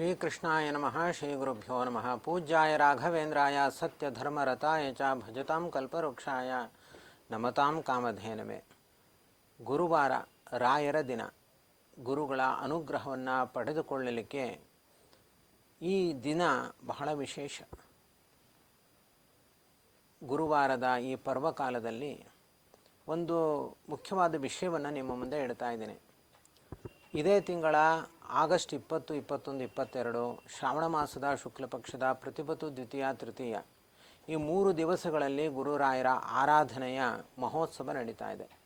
ಶ್ರೀಕೃಷ್ಣಾಯ ನಮಃ ಶ್ರೀ ಗುರುಭ್ಯೋ ನಮಃ. ಪೂಜ್ಯಾಯ ರಾಘವೇಂದ್ರಾಯ, ಸತ್ಯಧರ್ಮರತಾಯ ಚ ಭಜತಾಂ ಕಲ್ಪವೃಕ್ಷಾಯ ನಮತಾಂ ಕಾಮಧೇನವೇ ಗುರುವಾರ ರಾಯರ ದಿನ. ಗುರುಗಳ ಅನುಗ್ರಹವನ್ನು ಪಡೆದುಕೊಳ್ಳಲಿಕ್ಕೆ ಈ ದಿನ ಬಹಳ ವಿಶೇಷ. ಗುರುವಾರದ ಈ ಪರ್ವಕಾಲದಲ್ಲಿ ಒಂದು ಮುಖ್ಯವಾದ ವಿಷಯವನ್ನು ನಿಮ್ಮ ಮುಂದೆ ಇಡ್ತಾ ಇದ್ದೀನಿ. ಇದೇ ತಿಂಗಳ ಆಗಸ್ಟ್ ಇಪ್ಪತ್ತು, ಇಪ್ಪತ್ತೊಂದು, ಇಪ್ಪತ್ತೆರಡು ಶ್ರಾವಣ ಮಾಸದ ಶುಕ್ಲಪಕ್ಷದ ಪಕ್ಷದ ಪ್ರತಿಪತ್ತು ದ್ವಿತೀಯ, ತೃತೀಯ. ಈ ಮೂರು ದಿವಸಗಳಲ್ಲಿ ಗುರುರಾಯರ ಆರಾಧನೆಯ ಮಹೋತ್ಸವ ನಡೀತಾ ಇದೆ.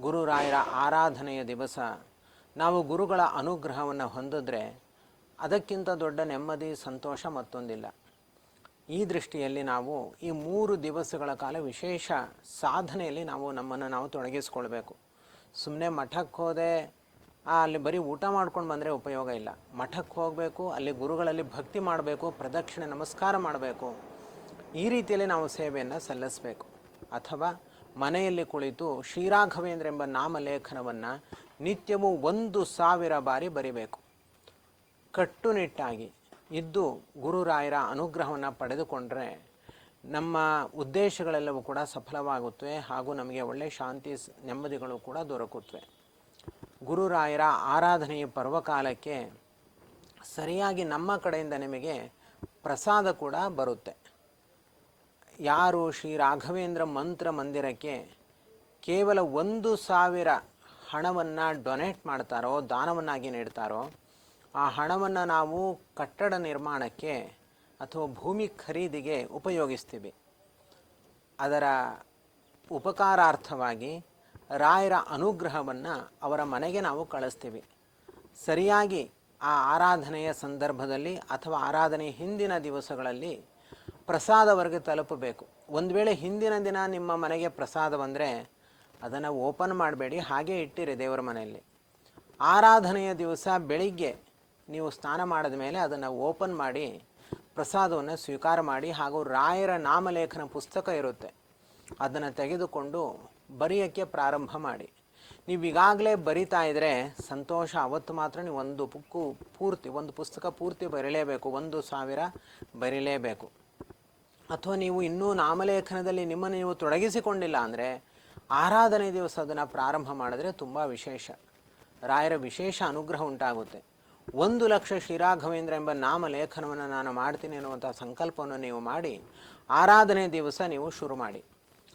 ಗುರುರಾಯರ ಆರಾಧನೆಯ ದಿವಸ. ನಾವು ಗುರುಗಳ ಅನುಗ್ರಹವನ್ನು ಹೊಂದಿದ್ರೆ ಅದಕ್ಕಿಂತ ದೊಡ್ಡ ನೆಮ್ಮದಿ, ಸಂತೋಷ ಮತ್ತೊಂದಿಲ್ಲ. ಈ ದೃಷ್ಟಿಯಲ್ಲಿ ನಾವು ಈ ಮೂರು ದಿವಸಗಳ ಕಾಲ ವಿಶೇಷ ಸಾಧನೆಯಲ್ಲಿ ನಾವು ನಮ್ಮನ್ನು ನಾವು ತೊಡಗಿಸ್ಕೊಳ್ಬೇಕು. ಸುಮ್ಮನೆ ಮಠಕ್ಕೆ ಹೋದೆ ಅಲ್ಲಿ ಬರೀ ಊಟ ಮಾಡ್ಕೊಂಡು ಬಂದರೆ ಉಪಯೋಗ ಇಲ್ಲ. ಮಠಕ್ಕೆ ಹೋಗಬೇಕು, ಅಲ್ಲಿ ಗುರುಗಳಲ್ಲಿ ಭಕ್ತಿ ಮಾಡಬೇಕು, ಪ್ರದಕ್ಷಿಣೆ, ನಮಸ್ಕಾರ ಮಾಡಬೇಕು. ಈ ರೀತಿಯಲ್ಲಿ ನಾವು ಸೇವೆಯನ್ನು ಸಲ್ಲಿಸಬೇಕು. ಅಥವಾ ಮನೆಯಲ್ಲಿ ಕುಳಿತು ಶ್ರೀರಾಘವೇಂದ್ರ ಎಂಬ ನಾಮಲೇಖನವನ್ನು ನಿತ್ಯವೂ ಒಂದು ಸಾವಿರ ಬಾರಿ ಬರಿಬೇಕು. ಕಟ್ಟುನಿಟ್ಟಾಗಿ ಇದ್ದು ಗುರುರಾಯರ ಅನುಗ್ರಹವನ್ನು ಪಡೆದುಕೊಂಡ್ರೆ ನಮ್ಮ ಉದ್ದೇಶಗಳೆಲ್ಲವೂ ಕೂಡ ಸಫಲವಾಗುತ್ತವೆ ಹಾಗೂ ನಮಗೆ ಒಳ್ಳೆಯ ಶಾಂತಿ, ನೆಮ್ಮದಿಗಳು ಕೂಡ ದೊರಕುತ್ತವೆ. ಗುರುರಾಯರ ಆರಾಧನೆಯ ಪರ್ವಕಾಲಕ್ಕೆ ಸರಿಯಾಗಿ ನಮ್ಮ ಕಡೆಯಿಂದ ನಿಮಗೆ ಪ್ರಸಾದ ಕೂಡ ಬರುತ್ತೆ. ಯಾರು ಶ್ರೀ ರಾಘವೇಂದ್ರ ಮಂತ್ರ ಮಂದಿರಕ್ಕೆ ಕೇವಲ ಒಂದು ಸಾವಿರ ಹಣವನ್ನು ಡೊನೇಟ್ ಮಾಡ್ತಾರೋ, ದಾನವನ್ನಾಗಿ ನೀಡ್ತಾರೋ, ಆ ಹಣವನ್ನು ನಾವು ಕಟ್ಟಡ ನಿರ್ಮಾಣಕ್ಕೆ ಅಥವಾ ಭೂಮಿ ಖರೀದಿಗೆ ಉಪಯೋಗಿಸ್ತೀವಿ. ಅದರ ಉಪಕಾರಾರ್ಥವಾಗಿ ರಾಯರ ಅನುಗ್ರಹವನ್ನು ಅವರ ಮನೆಗೆ ನಾವು ಕಳಿಸ್ತೀವಿ. ಸರಿಯಾಗಿ ಆ ಆರಾಧನೆಯ ಸಂದರ್ಭದಲ್ಲಿ ಅಥವಾ ಆರಾಧನೆ ಹಿಂದಿನ ದಿವಸಗಳಲ್ಲಿ ಪ್ರಸಾದವರೆಗೆ ತಲುಪಬೇಕು. ಒಂದು ವೇಳೆ ಹಿಂದಿನ ದಿನ ನಿಮ್ಮ ಮನೆಗೆ ಪ್ರಸಾದ ಬಂದರೆ ಅದನ್ನು ಓಪನ್ ಮಾಡಬೇಡಿ, ಹಾಗೇ ಇಟ್ಟಿರಿ ದೇವರ ಮನೆಯಲ್ಲಿ. ಆರಾಧನೆಯ ದಿವಸ ಬೆಳಿಗ್ಗೆ ನೀವು ಸ್ನಾನ ಮಾಡಿದ ಮೇಲೆ ಅದನ್ನು ಓಪನ್ ಮಾಡಿ ಪ್ರಸಾದವನ್ನು ಸ್ವೀಕಾರ ಮಾಡಿ ಹಾಗೂ ರಾಯರ ನಾಮಲೇಖನ ಪುಸ್ತಕ ಇರುತ್ತೆ. ಅದನ್ನು ತೆಗೆದುಕೊಂಡು ಬರೆಯೋಕ್ಕೆ ಪ್ರಾರಂಭ ಮಾಡಿ. ನೀವು ಈಗಾಗಲೇ ಬರಿತಾ ಇದ್ದರೆ ಸಂತೋಷ. ಅವತ್ತು ಮಾತ್ರ ನೀವು ಒಂದು ಬುಕ್ಕು ಪೂರ್ತಿ, ಒಂದು ಪುಸ್ತಕ ಪೂರ್ತಿ ಬರೀಲೇಬೇಕು. ಒಂದು ಸಾವಿರ ಬರೀಲೇಬೇಕು. ಅಥವಾ ನೀವು ಇನ್ನೂ ನಾಮಲೇಖನದಲ್ಲಿ ನಿಮ್ಮನ್ನು ನೀವು ತೊಡಗಿಸಿಕೊಂಡಿಲ್ಲ ಅಂದರೆ ಆರಾಧನೆ ದಿವಸ ಅದನ್ನು ಪ್ರಾರಂಭ ಮಾಡಿದ್ರೆ ತುಂಬ ವಿಶೇಷ. ರಾಯರ ವಿಶೇಷ ಅನುಗ್ರಹ ಉಂಟಾಗುತ್ತೆ. ಒಂದು ಲಕ್ಷ ಶ್ರೀರಾಘವೇಂದ್ರ ಎಂಬ ನಾಮಲೇಖನವನ್ನು ನಾನು ಮಾಡ್ತೀನಿ ಅನ್ನುವಂಥ ಸಂಕಲ್ಪವನ್ನು ನೀವು ಮಾಡಿ, ಆರಾಧನೆ ದಿವಸ ನೀವು ಶುರು ಮಾಡಿ.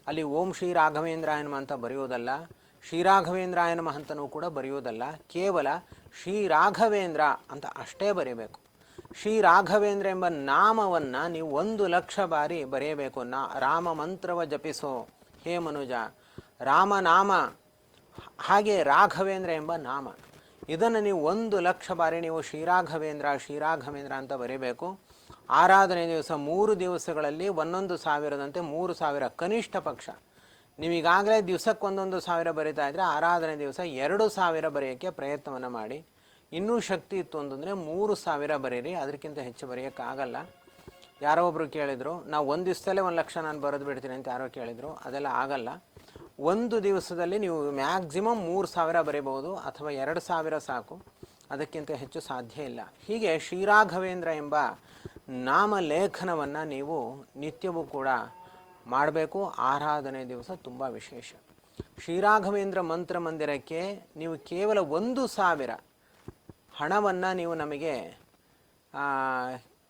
ಅಲ್ಲಿ ಓಂ ಶ್ರೀ ರಾಘವೇಂದ್ರಾಯ ನಮಃ ಅಂತ ಬರೆಯೋದಲ್ಲ ಶ್ರೀರಾಘವೇಂದ್ರಾಯ ನಮಃ ಅಂತನೂ ಕೂಡ ಬರೆಯೋದಲ್ಲ, ಕೇವಲ ಶ್ರೀ ರಾಘವೇಂದ್ರ ಅಂತ ಅಷ್ಟೇ ಬರೀಬೇಕು. ಶ್ರೀ ರಾಘವೇಂದ್ರ ಎಂಬ ನಾಮವನ್ನು ನೀವು ಒಂದು ಲಕ್ಷ ಬಾರಿ ಬರೆಯಬೇಕು. ನಾ ರಾಮ ಮಂತ್ರವ ಜಪಿಸೋ, ಹೇ ಮನುಜ, ರಾಮನಾಮ, ಹಾಗೆ ರಾಘವೇಂದ್ರ ಎಂಬ ನಾಮ. ಇದನ್ನು ನೀವು ಒಂದು ಲಕ್ಷ ಬಾರಿ ನೀವು ಶ್ರೀರಾಘವೇಂದ್ರ ಶ್ರೀರಾಘವೇಂದ್ರ ಅಂತ ಬರೀಬೇಕು. ಆರಾಧನೆ ದಿವಸ ಮೂರು ದಿವಸಗಳಲ್ಲಿ ಒಂದೊಂದು ಸಾವಿರದಂತೆ ಮೂರು ಸಾವಿರ ಕನಿಷ್ಠ ಪಕ್ಷ. ನೀವು ಈಗಾಗಲೇ ದಿವಸಕ್ಕೆ ಒಂದೊಂದು ಸಾವಿರ ಬರಿತಾ ಇದ್ದರೆ ಆರಾಧನೆ ದಿವಸ ಎರಡು ಸಾವಿರ ಬರೆಯೋಕ್ಕೆ ಪ್ರಯತ್ನವನ್ನು ಮಾಡಿ. ಇನ್ನೂ ಶಕ್ತಿ ಇತ್ತು ಅಂತಂದರೆ ಮೂರು ಸಾವಿರ ಬರೀರಿ, ಅದಕ್ಕಿಂತ ಹೆಚ್ಚು ಬರೆಯೋಕ್ಕಾಗಲ್ಲ. ಯಾರೋ ಒಬ್ಬರು ಕೇಳಿದರು, ನಾವು ಒಂದು ದಿವಸದಲ್ಲೇ ಒಂದು ಲಕ್ಷ ನಾನು ಬರೆದು ಬಿಡ್ತೀನಿ ಅಂತ ಯಾರೋ ಕೇಳಿದರು, ಅದೆಲ್ಲ ಆಗಲ್ಲ. ಒಂದು ದಿವಸದಲ್ಲಿ ನೀವು ಮ್ಯಾಕ್ಸಿಮಮ್ ಮೂರು ಸಾವಿರ ಬರೀಬಹುದು ಅಥವಾ ಎರಡು ಸಾವಿರ ಸಾಕು, ಅದಕ್ಕಿಂತ ಹೆಚ್ಚು ಸಾಧ್ಯ ಇಲ್ಲ. ಹೀಗೆ ಶ್ರೀರಾಘವೇಂದ್ರ ಎಂಬ ನಾಮಲೇಖನವನ್ನು ನೀವು ನಿತ್ಯವೂ ಕೂಡ ಮಾಡಬೇಕು. ಆರಾಧನೆ ದಿವಸ ತುಂಬ ವಿಶೇಷ. ಶ್ರೀರಾಘವೇಂದ್ರ ಮಂತ್ರ ಮಂದಿರಕ್ಕೆ ನೀವು ಕೇವಲ ಒಂದು ಸಾವಿರ ಹಣವನ್ನು ನೀವು ನಮಗೆ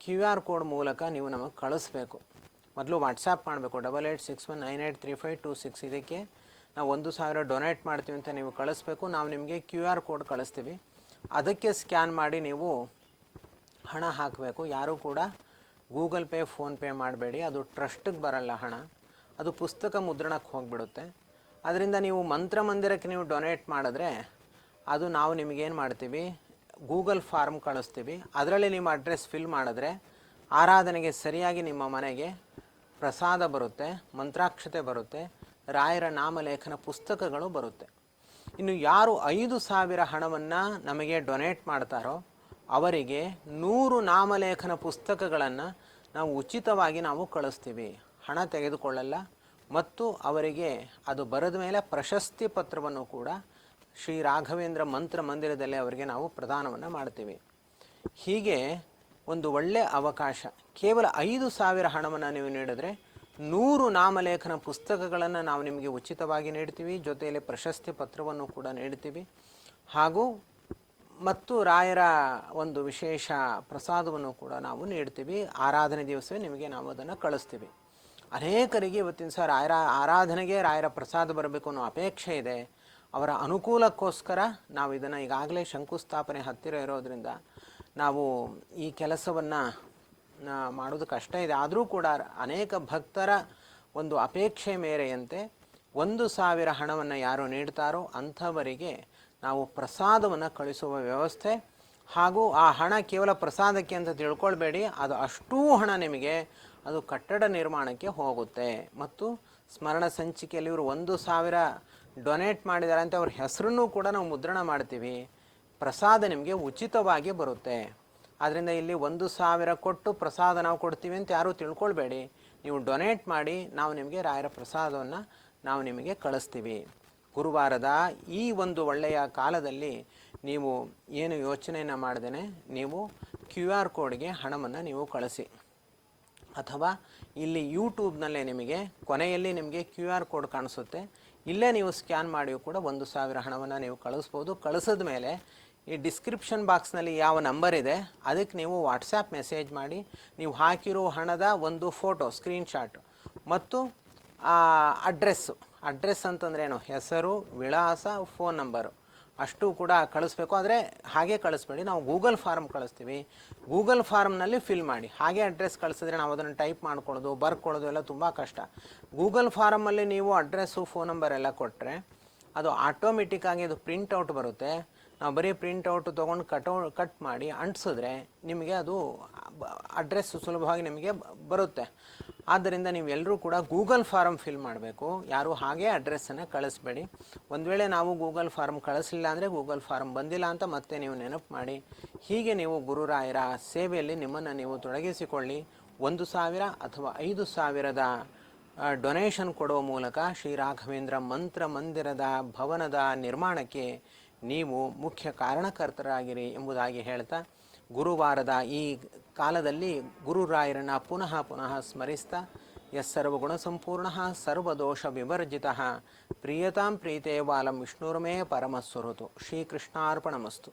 ಕ್ಯೂ ಆರ್ ಕೋಡ್ ಮೂಲಕ ನೀವು ನಮಗೆ ಕಳಿಸ್ಬೇಕು. ಮೊದಲು ವಾಟ್ಸಾಪ್ ಮಾಡಬೇಕು. Double eight six one nine eight three five two six ಇದಕ್ಕೆ ನಾವು ಒಂದು ಸಾವಿರ ಡೊನೇಟ್ ಮಾಡ್ತೀವಿ ಅಂತ ನೀವು ಕಳಿಸ್ಬೇಕು. ನಾವು ನಿಮಗೆ ಕ್ಯೂ ಆರ್ ಕೋಡ್ ಕಳಿಸ್ತೀವಿ. ಅದಕ್ಕೆ ಸ್ಕ್ಯಾನ್ ಮಾಡಿ ನೀವು ಹಣ ಹಾಕಬೇಕು. ಯಾರೂ ಕೂಡ ಗೂಗಲ್ ಪೇ ಫೋನ್ಪೇ ಮಾಡಬೇಡಿ. ಅದು ಟ್ರಸ್ಟಿಗೆ ಬರಲ್ಲ ಹಣ. ಅದು ಪುಸ್ತಕ ಮುದ್ರಣಕ್ಕೆ ಹೋಗಿಬಿಡುತ್ತೆ. ಅದರಿಂದ ನೀವು ಮಂತ್ರ ಮಂದಿರಕ್ಕೆ ನೀವು ಡೊನೇಟ್ ಮಾಡಿದ್ರೆ ಅದು ನಾವು ನಿಮಗೇನು ಮಾಡ್ತೀವಿ? ಗೂಗಲ್ ಫಾರ್ಮ್ ಕಳಿಸ್ತೀವಿ. ಅದರಲ್ಲಿ ನಿಮ್ಮ ಅಡ್ರೆಸ್ ಫಿಲ್ ಮಾಡಿದ್ರೆ ಆರಾಧನೆಗೆ ಸರಿಯಾಗಿ ನಿಮ್ಮ ಮನೆಗೆ ಪ್ರಸಾದ ಬರುತ್ತೆ, ಮಂತ್ರಾಕ್ಷತೆ ಬರುತ್ತೆ, ರಾಯರ ನಾಮಲೇಖನ ಪುಸ್ತಕಗಳು ಬರುತ್ತೆ. ಇನ್ನು ಯಾರು ಐದು ಸಾವಿರ ಹಣವನ್ನು ನಮಗೆ ಡೊನೇಟ್ ಮಾಡ್ತಾರೋ ಅವರಿಗೆ ನೂರು ನಾಮಲೇಖನ ಪುಸ್ತಕಗಳನ್ನು ನಾವು ಉಚಿತವಾಗಿ ನಾವು ಕಳಿಸ್ತೀವಿ. ಹಣ ತೆಗೆದುಕೊಳ್ಳಲ್ಲ. ಮತ್ತು ಅವರಿಗೆ ಅದು ಬರೆದ ಮೇಲೆ ಪ್ರಶಸ್ತಿ ಪತ್ರವನ್ನು ಕೂಡ ಶ್ರೀ ರಾಘವೇಂದ್ರ ಮಂತ್ರ ಮಂದಿರದಲ್ಲಿ ಅವರಿಗೆ ನಾವು ಪ್ರದಾನವನ್ನು ಮಾಡ್ತೀವಿ. ಹೀಗೆ ಒಂದು ಒಳ್ಳೆಯ ಅವಕಾಶ. ಕೇವಲ ಐದು ಸಾವಿರ ಹಣವನ್ನು ನೀವು ನೀಡಿದ್ರೆ ನೂರು ನಾಮಲೇಖನ ಪುಸ್ತಕಗಳನ್ನು ನಾವು ನಿಮಗೆ ಉಚಿತವಾಗಿ ನೀಡ್ತೀವಿ. ಜೊತೆಯಲ್ಲಿ ಪ್ರಶಸ್ತಿ ಪತ್ರವನ್ನು ಕೂಡ ನೀಡ್ತೀವಿ. ಹಾಗೂ ಮತ್ತು ರಾಯರ ಒಂದು ವಿಶೇಷ ಪ್ರಸಾದವನ್ನು ಕೂಡ ನಾವು ನೀಡ್ತೀವಿ. ಆರಾಧನೆ ದಿವಸವೇ ನಿಮಗೆ ನಾವು ಅದನ್ನು ಕಳಿಸ್ತೀವಿ. ಅನೇಕರಿಗೆ ಇವತ್ತಿನ ಸಹ ರಾಯರ ಆರಾಧನೆಗೆ ರಾಯರ ಪ್ರಸಾದ ಬರಬೇಕು ಅನ್ನೋ ಅಪೇಕ್ಷೆ ಇದೆ. ಅವರ ಅನುಕೂಲಕ್ಕೋಸ್ಕರ ನಾವು ಇದನ್ನು ಈಗಾಗಲೇ ಶಂಕುಸ್ಥಾಪನೆ ಹತ್ತಿರ ಇರೋದ್ರಿಂದ ನಾವು ಈ ಕೆಲಸವನ್ನು ಮಾಡೋದು ಕಷ್ಟ ಇದೆ. ಆದರೂ ಕೂಡ ಅನೇಕ ಭಕ್ತರ ಒಂದು ಅಪೇಕ್ಷೆ ಮೇರೆಯಂತೆ ಒಂದು ಸಾವಿರ ಹಣವನ್ನು ಯಾರು ನೀಡ್ತಾರೋ ಅಂಥವರಿಗೆ ನಾವು ಪ್ರಸಾದವನ್ನು ಕಳಿಸುವ ವ್ಯವಸ್ಥೆ ಹಾಗೂ ಆ ಹಣ ಕೇವಲ ಪ್ರಸಾದಕ್ಕೆ ಅಂತ ತಿಳ್ಕೊಳ್ಬೇಡಿ, ಅದು ಅಷ್ಟೂ ಹಣ ನಿಮಗೆ, ಅದು ಕಟ್ಟಡ ನಿರ್ಮಾಣಕ್ಕೆ ಹೋಗುತ್ತೆ. ಮತ್ತು ಸ್ಮರಣ ಸಂಚಿಕೆಯಲ್ಲಿ ಇವರು ಒಂದು ಸಾವಿರ ಡೊನೇಟ್ ಮಾಡಿದ್ದಾರೆ ಅಂತ ಅವ್ರ ಹೆಸರನ್ನು ಕೂಡ ನಾವು ಮುದ್ರಣ ಮಾಡ್ತೀವಿ. ಪ್ರಸಾದ ನಿಮಗೆ ಉಚಿತವಾಗಿ ಬರುತ್ತೆ. ಆದ್ದರಿಂದ ಇಲ್ಲಿ ಒಂದು ಸಾವಿರ ಕೊಟ್ಟು ಪ್ರಸಾದ ನಾವು ಕೊಡ್ತೀವಿ ಅಂತ ಯಾರೂ ತಿಳ್ಕೊಳ್ಬೇಡಿ. ನೀವು ಡೊನೇಟ್ ಮಾಡಿ ನಾವು ನಿಮಗೆ ರಾಯರ ಪ್ರಸಾದವನ್ನು ನಾವು ನಿಮಗೆ ಕಳಿಸ್ತೀವಿ. ಗುರುವಾರದ ಈ ಒಂದು ಒಳ್ಳೆಯ ಕಾಲದಲ್ಲಿ ನೀವು ಏನು ಯೋಚನೆಯನ್ನು ಮಾಡ್ದೇನೆ, ನೀವು ಕ್ಯೂ ಆರ್ ಕೋಡ್ಗೆ ಹಣವನ್ನು ನೀವು ಕಳಿಸಿ. ಅಥವಾ ಇಲ್ಲಿ ಯೂಟ್ಯೂಬ್ನಲ್ಲೇ ನಿಮಗೆ, ಕೊನೆಯಲ್ಲಿ ನಿಮಗೆ ಕ್ಯೂ ಆರ್ ಕೋಡ್ ಕಾಣಿಸುತ್ತೆ. ಇಲ್ಲೇ ನೀವು ಸ್ಕ್ಯಾನ್ ಮಾಡಿಯೂ ಕೂಡ ಒಂದು ಸಾವಿರ ಹಣವನ್ನು ನೀವು ಕಳಿಸ್ಬೋದು. ಕಳಿಸಿದ ಮೇಲೆ ಈ ಡಿಸ್ಕ್ರಿಪ್ಷನ್ ಬಾಕ್ಸ್ನಲ್ಲಿ ಯಾವ ನಂಬರ್ ಇದೆ, ಅದಕ್ಕೆ ನೀವು ವಾಟ್ಸಾಪ್ ಮೆಸೇಜ್ ಮಾಡಿ, ನೀವು ಹಾಕಿರೋ ಹಣದ ಒಂದು ಫೋಟೋ, ಸ್ಕ್ರೀನ್ಶಾಟ್ ಮತ್ತು ಅಡ್ರೆಸ್ಸು. ಅಡ್ರೆಸ್ ಅಂತಂದ್ರೆ ಏನು? ಹೆಸರು, ವಿಳಾಸ, ಫೋನ್ ನಂಬರು. ಅಷ್ಟು ಕೂಡ ಕಳಿಸ್ಬೇಕು. ಆದರೆ ಹಾಗೆ ಕಳಿಸ್ಬೇಡಿ. ನಾವು ಗೂಗಲ್ ಫಾರ್ಮ್ ಕಳಿಸ್ತೀವಿ. ಗೂಗಲ್ ಫಾರ್ಮ್ನಲ್ಲಿ ಫಿಲ್ ಮಾಡಿ. ಹಾಗೆ ಅಡ್ರೆಸ್ ಕಳಿಸಿದ್ರೆ ನಾವು ಅದನ್ನು ಟೈಪ್ ಮಾಡ್ಕೊಳ್ಳೋದು, ಬರ್ಕೊಳ್ಳೋದು ಎಲ್ಲ ತುಂಬ ಕಷ್ಟ. ಗೂಗಲ್ ಫಾರಮಲ್ಲಿ ನೀವು ಅಡ್ರೆಸ್ಸು, ಫೋನ್ ನಂಬರ್ ಎಲ್ಲ ಕೊಟ್ಟರೆ ಅದು ಆಟೋಮೆಟಿಕ್ಕಾಗಿ ಅದು ಪ್ರಿಂಟೌಟ್ ಬರುತ್ತೆ. ನಾವು ಬರೀ ಪ್ರಿಂಟೌಟ್ ತೊಗೊಂಡು ಕಟೌ ಕಟ್ ಮಾಡಿ ಅಂಟಿಸಿದ್ರೆ ನಿಮಗೆ ಅದು ಅಡ್ರೆಸ್ ಸುಲಭವಾಗಿ ನಿಮಗೆ ಬರುತ್ತೆ. ಆದ್ದರಿಂದ ನೀವೆಲ್ಲರೂ ಕೂಡ ಗೂಗಲ್ ಫಾರಮ್ ಫಿಲ್ ಮಾಡಬೇಕು. ಯಾರು ಹಾಗೆ ಅಡ್ರೆಸ್ಸನ್ನು ಕಳಿಸ್ಬೇಡಿ. ಒಂದು ವೇಳೆ ನಾವು ಗೂಗಲ್ ಫಾರಮ್ ಕಳಿಸಲಿಲ್ಲ ಅಂದರೆ ಗೂಗಲ್ ಫಾರಮ್ ಬಂದಿಲ್ಲ ಅಂತ ಮತ್ತೆ ನೀವು ನೆನಪು ಮಾಡಿ. ಹೀಗೆ ನೀವು ಗುರುರಾಯರ ಸೇವೆಯಲ್ಲಿ ನಿಮ್ಮನ್ನು ನೀವು ತೊಡಗಿಸಿಕೊಳ್ಳಿ. ಒಂದು ಸಾವಿರ ಅಥವಾ ಐದು ಸಾವಿರದ ಡೊನೇಷನ್ ಕೊಡುವ ಮೂಲಕ ಶ್ರೀ ರಾಘವೇಂದ್ರ ಮಂತ್ರ ಮಂದಿರದ ಭವನದ ನಿರ್ಮಾಣಕ್ಕೆ ನೀವು ಮುಖ್ಯ ಕಾರಣಕರ್ತರಾಗಿರಿ ಎಂಬುದಾಗಿ ಹೇಳ್ತಾ, ಗುರುವಾರದ ಈ ಕಾಲದಲ್ಲಿ ಗುರುರಾಯರನ್ನ ಪುನಃ ಪುನಃ ಸ್ಮರಿಸ್ತಾ ಎಸ್ ಸರ್ವಗುಣ ಸಂಪೂರ್ಣ ಸರ್ವದೋಷ ವಿವರ್ಜಿತ, ಪ್ರಿಯತಾಂ ಪ್ರೀತೆ ಬಾಲಂ ವಿಷ್ಣುರ್ಮೇ ಪರಮಸ್ವರುತು. ಶ್ರೀಕೃಷ್ಣಾರ್ಪಣಮಸ್ತು.